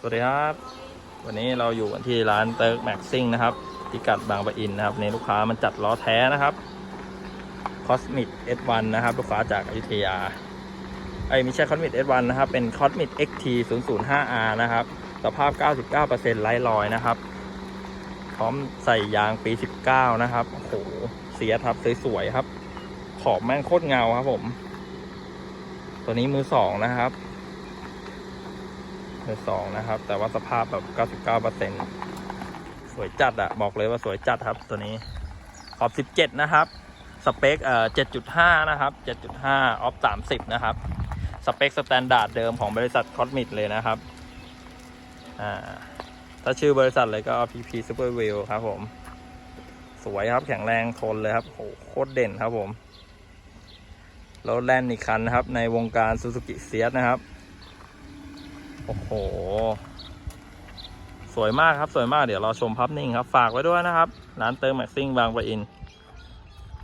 สวัสดีครับ วันนี้เราอยู่กันที่ร้านเติร์กแม็กซิ่งนะครับพิกัดบางปะอินนะครับในลูกค้ามันจัดล้อแท้นะครับ Cosmic S1 นนะครับ ลูกค้าจากอยุธยาไอ้ไม่ใช่ Cosmic S1 นนะครับ เป็น Cosmic XT 005R นะครับ สภาพ 99%ไร้รอยนะครับ พร้อมใส่ยางปี 19 นะครับโอ้โหเสียทับสวยๆครับ ขอบแม่งโคตรเงาครับผม ตัวนี้มือสองนะครับ มือสองนะครับ แต่ว่าสภาพแบบ 99%สวยจัดอะบอกเลยว่าสวยจัดครับตัวนี้ขอบ17 นะครับ สเปคเอ่อ7.5 นะครับ 7.5 ออฟ30 นะครับ สเปคสแตนดาร์ดเดิมของบริษัทคอสมิดเลยนะครับอ่าถ้าชื่อบริษัทเลยก็ PP Super w h e e l ครับผม สวยครับแข็งแรงทนเลยครับโหโคตรเด่นครับผมรถแล่นอีกคันนะครับ ในวงการซูซูกิเซียสนะครับ โอ้โห สวยมากครับสวยมากเดี๋ยวเราชมภาพนิ่งครับ ฝากไว้ด้วยนะครับ ร้านเติมแม็กซิ่งบางปะอิน